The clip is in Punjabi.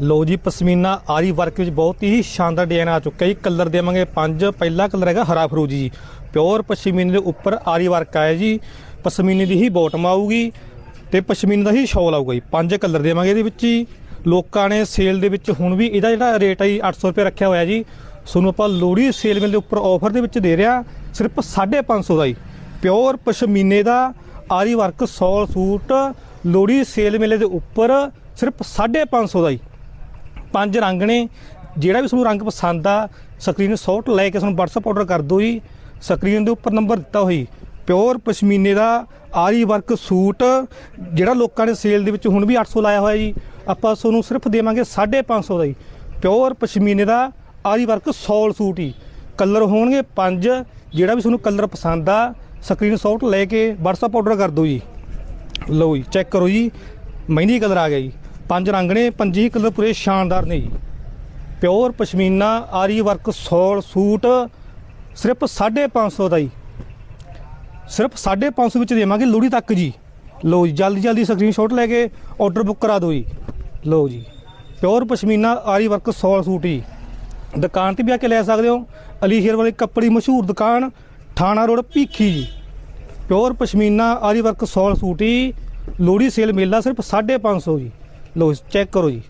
ਲੋ ਜੀ, ਪਸ਼ਮੀਨਾ ਆਰੀ ਵਰਕ ਵਿੱਚ ਬਹੁਤ ਹੀ ਸ਼ਾਨਦਾਰ ਡਿਜ਼ਾਈਨ ਆ ਚੁੱਕਾ ਜੀ। ਕਲਰ ਦੇਵਾਂਗੇ ਪੰਜ, ਪਹਿਲਾ ਕਲਰ ਹੈਗਾ ਹਰਾ ਫਰੂਜੀ ਜੀ। ਪਿਓਰ ਪਸ਼ਮੀਨੇ ਦੇ ਉੱਪਰ ਆਰੀ ਵਰਕ ਆਇਆ ਜੀ। ਪਸ਼ਮੀਨੇ ਦੀ ਹੀ ਬੋਟਮ ਆਊਗੀ ਤੇ ਪਸ਼ਮੀਨੇ ਦਾ ਹੀ ਸ਼ਾਲ ਆਊਗਾ ਜੀ। ਪੰਜ ਕਲਰ ਦੇਵਾਂਗੇ ਇਹਦੇ ਵਿੱਚ ਹੀ ਲੋਕਾਂ ਨੇ ਸੇਲ ਦੇ ਵਿੱਚ ਹੁਣ ਵੀ ਇਹਦਾ ਜਿਹੜਾ ਰੇਟ ਹੈ ਜੀ 800 ਰੁਪਏ ਰੱਖਿਆ ਹੋਇਆ ਜੀ। ਤੁਹਾਨੂੰ ਆਪਾਂ ਲੋਹੜੀ ਸੇਲ ਮੇਲੇ ਦੇ ਉੱਪਰ ਆਫਰ ਦੇ ਵਿੱਚ ਦੇ ਰਿਹਾ, ਸਿਰਫ 550 ਦਾ ਜੀ। ਪਿਓਰ ਪਸ਼ਮੀਨੇ ਦਾ aari work shawl suit, Lohri sale ਮੇਲੇ ਦੇ ਉੱਪਰ ਸਿਰਫ 550 ਦਾ ਜੀ। ਪੰਜ ਰੰਗ ਨੇ। ਜਿਹੜਾ ਵੀ ਤੁਹਾਨੂੰ ਰੰਗ ਪਸੰਦ ਆ, ਸਕਰੀਨ ਸ਼ਾਟ ਲੈ ਕੇ ਤੁਹਾਨੂੰ WhatsApp ਆਰਡਰ ਕਰ ਦਿਓ ਜੀ। ਸਕਰੀਨ ਦੇ ਉੱਪਰ ਨੰਬਰ ਦਿੱਤਾ ਹੋਈ ਪਿਓਰ ਪਸ਼ਮੀਨੇ ਦਾ ਆਰੀ ਵਰਕ ਸੂਟ, ਜਿਹੜਾ ਲੋਕਾਂ ਨੇ ਸੇਲ ਦੇ ਵਿੱਚ ਹੁਣ ਵੀ 800 ਲਾਇਆ ਹੋਇਆ ਜੀ। ਆਪਾਂ ਤੁਹਾਨੂੰ ਸਿਰਫ ਦੇਵਾਂਗੇ 550 ਦਾ ਜੀ। ਪਿਓਰ ਪਸ਼ਮੀਨੇ ਦਾ ਆਰੀ ਵਰਕ ਸੌਲ ਸੂਟ ਹੀ ਕਲਰ ਹੋਣਗੇ ਪੰਜ, ਜਿਹੜਾ ਵੀ ਤੁਹਾਨੂੰ ਕਲਰ ਪਸੰਦ ਆ, ਸਕਰੀਨ ਸ਼ਾਟ ਲੈ ਕੇ WhatsApp ਆਰਡਰ ਕਰ ਦਿਓ ਜੀ। ਲਓ ਜੀ ਚੈੱਕ ਕਰੋ ਜੀ। ਮਹਿੰਦੀ ਕਲਰ ਆ ਗਿਆ ਜੀ। ਪੰਜ ਰੰਗ ਨੇ, ਪੰਜੀ ਕਲਰ ਪੂਰੇ ਸ਼ਾਨਦਾਰ ਨੇ ਜੀ। ਪਿਓਰ ਪਸ਼ਮੀਨਾ, ਆਰੀ ਵਰਕ ਸੌਲ ਸੂਟ, ਸਿਰਫ 550 ਦਾ ਜੀ। ਸਿਰਫ 550 ਵਿੱਚ ਦੇਵਾਂਗੇ ਲੋਹੜੀ ਤੱਕ ਜੀ। ਲਓ ਜੀ, ਜਲਦੀ ਜਲਦੀ ਸਕਰੀਨਸ਼ਾਟ ਲੈ ਕੇ ਆਰਡਰ ਬੁੱਕ ਕਰਾ ਦਿਓ ਜੀ। ਲਓ ਜੀ, ਪਿਓਰ ਪਸ਼ਮੀਨਾ, ਆਰੀ ਵਰਕ ਸੌਲ ਸੂਟ ਜੀ। ਦੁਕਾਨ ਤੇ ਵੀ ਆ ਕੇ ਲੈ ਸਕਦੇ ਹੋ। ਅਲੀ ਸ਼ੇਰ ਵਾਲੀ ਕੱਪੜੀ ਮਸ਼ਹੂਰ ਦੁਕਾਨ ਥਾਣਾ ਰੋਡ, ਭੀਖੀ ਜੀ। ਪਿਓਰ ਪਸ਼ਮੀਨਾ, ਆਰੀ ਵਰਕ ਸੌਲ ਸੂਟ ਜੀ। ਲੋਹੜੀ ਸੇਲ ਮੇਲਾ ਸਿਰਫ 550 ਜੀ। ਲਓ ਚੈੱਕ ਕਰੋ ਜੀ।